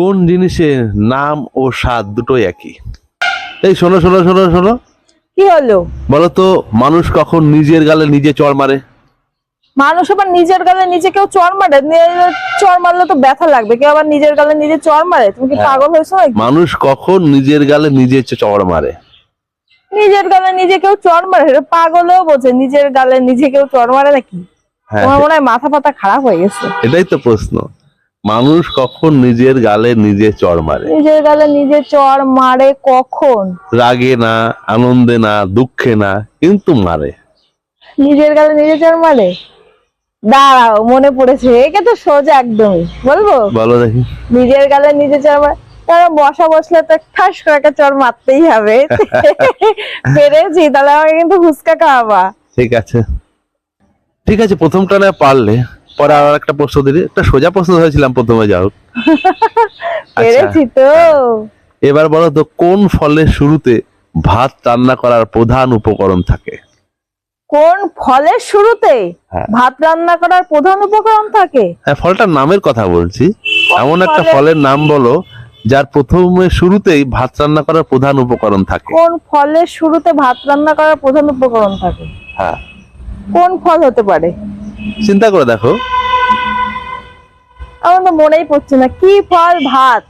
কোন জিনিসের নাম ও স্বাদ দুটোই একই? এই শোনো শোনো শোনো শোনো। কি হলো? বলো তো মানুষ কখন নিজের গালে নিজে চড় মারে? মানুষ আবার নিজের গালে নিজে কেউ চর মারে? চর মারলে তো ব্যথা লাগবে। কেউ আবার নিজের গালে নিজে চর মারে? তুমি কি হ্যাঁ। পাগল হয়েছো মানুষ কখন নিজের গালে নিজে চ- চড় মারে? নিজের গালে নিজে কেউ চর মারে? এটা পাগলও বোঝে। নিজের গালে নিজে কেউ চর মারে নাকি? হ্যাঁ তোমার মনে হয় মাথা পাতা খারাপ হয়ে গেছে? এটাই তো প্রশ্ন। মানুষ কখন নিজের গালে নিজে চড় মারে? নিজের গালে নিজে চর মারে কখন? রাগে না আনন্দে না দুঃখে না কিন্তু মারে। নিজের গালে নিজে চর মারে? দাঁড়াও মনে পড়েছে একে তো সোজা একদমই বলব? বলো দেখি। নিজের গালে নিজে চর মারে তারা বসা বসলে তো ঠাস করে একটা চর মারতেই হবে। পেরেছি তাহলে আমাকে কিন্তু ফুচকা খাওয়াবা। ঠিক আছে। ঠিক আছে প্রথমটা না পারলে পরে আর একটা প্রশ্ন দিলি একটা সোজা প্রশ্ন হয়েছিলাম প্রথমে যাও আচ্ছা। পেরেছি তো। এবার বলো তো কোন ফলের শুরুতে ভাত রান্না করার প্রধান উপকরণ থাকে? কোন ফলের শুরুতে হ্যাঁ। ভাত রান্না করার প্রধান উপকরণ থাকে? হ্যাঁ ফলটার নামের কথা বলছি। এমন একটা ফলের- নাম বলো যার প্রথমে শুরুতেই ভাত রান্না করার প্রধান উপকরণ থাকে। কোন ফলের শুরুতে ভাত রান্না করার প্রধান উপকরণ থাকে? হ্যাঁ। কোন ফল হতে পারে? চিন্তা করে দেখো। তো মনেই পড়ছে না। কি ফল? ভাত।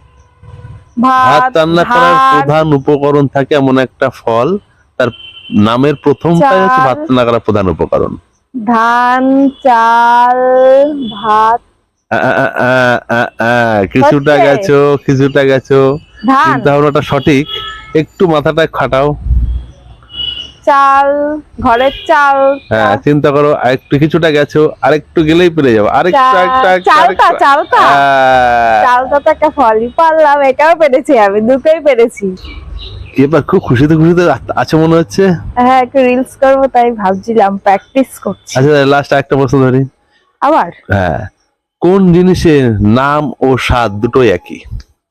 ভাত রান্না করার প্রধান উপকরণ থাকে এমন একটা ফল। তার নামের প্রথমটাই হচ্ছে ভাত রান্না করার প্রধান উপকরণ। ধান চাল ভাত। কিছুটা গেছো কিছুটা গেছো। চিন্তা ভাবনাটা সঠিক। একটু মাথাটা খাটাও। চাল ঘরের চাল হ্যাঁ চিন্তা করো আরেকটু কিছুটা গেছো আরেকটু গেলেই পেরে যাব। আরেকটু চাল- চালটা চালটা। চালটা তো একটা ফলই পারলাম এটাও পেরেছি আমি দুটোই পেরেছি। এবার খুব খুশিতে খুশিতে আছে মনে হচ্ছে? হ্যাঁ একটু রিলস করব তাই ভাবছিলাম প্র্যাকটিস করছি। আচ্ছা লাস্ট একটা প্রশ্ন ধরি। আবার? হ্যাঁ কোন জিনিসের নাম ও স্বাদ দুটোই একই?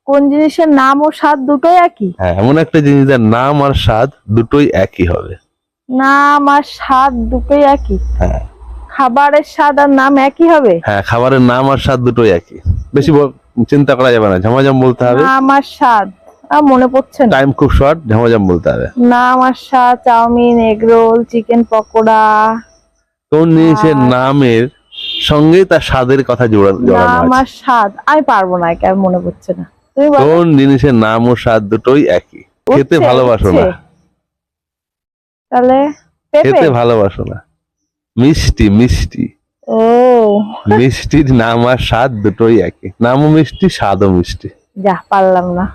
কোন জিনিসের নাম ও স্বাদ দুটোই একই? হ্যাঁ এমন একটা জিনিস যার নাম আর স্বাদ দুটোই একই হবে। নাম আর স্বাদ দুটোই একই? হ্যাঁ। খাবারের স্বাদ আর নাম একই হবে? হ্যাঁ খাবারের নাম আর স্বাদ দুটোই একই। বেশি চিন্তা করা যাবে না ঝামাঝাম বলতে হবে। নাম আর স্বাদ আর মনে পড়ছে না। টাইম খুব শর্ট ঝামাঝাম বলতে হবে। নাম আর স্বাদ chow mein egg roll chicken pakora. কোন জিনিসের নামের সঙ্গে তার স্বাদের কথা জোড়া- জড়ানো নাম আর স্বাদ আমি পারব না একে আর মনে পড়ছে না। কোন জিনিসের নাম ও স্বাদ দুটোই একই? খেতে ভালোবাসো না। তাহলে খেতে ভালোবাসো না। মিষ্টি মিষ্টি। ও। মিষ্টির নাম আর স্বাদ দুটোই একই। নামও মিষ্টি স্বাদও মিষ্টি। যা পারলাম না।